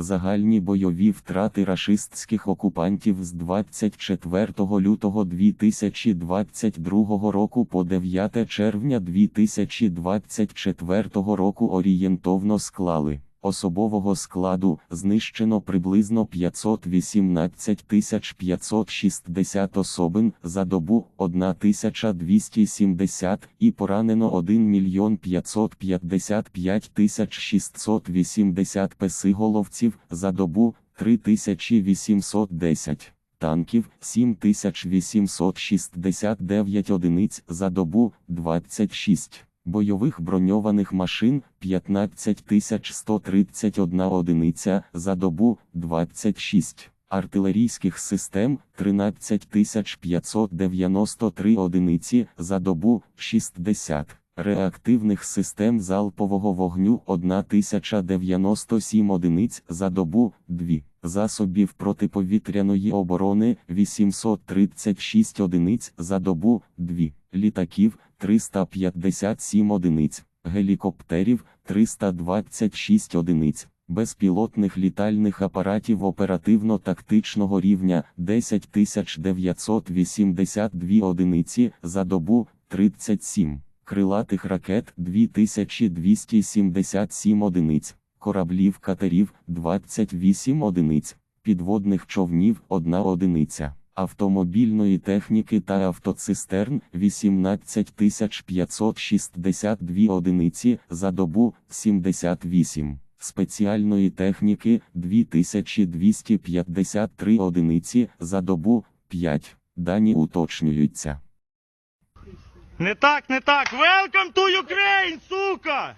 Загальні бойові втрати рашистських окупантів з 24 лютого 2022 року по 9 червня 2024 року орієнтовно склали. Особового складу знищено приблизно 518 560 особин за добу 1270 і поранено 1 мільйон 555 680 песиголовців за добу 3810 танків 7869 одиниць за добу 26 бойових броньованих машин 15131 одиниця за добу 26, артилерійських систем 13593 одиниці за добу 60, реактивних систем залпового вогню 1097 одиниць за добу 2. Засобів протиповітряної оборони 836 одиниць за добу 2, літаків 357 одиниць, гелікоптерів 326 одиниць, безпілотних літальних апаратів оперативно-тактичного рівня 10982 одиниці за добу 37, крилатих ракет 2277 одиниць, кораблів катерів 28 одиниць, підводних човнів 1 одиниця автомобільної техніки та автоцистерн 18 562 одиниці за добу 78, спеціальної техніки 2253 одиниці за добу 5. Дані уточнюються. Не так, не так. Welcome to Ukraine, сука!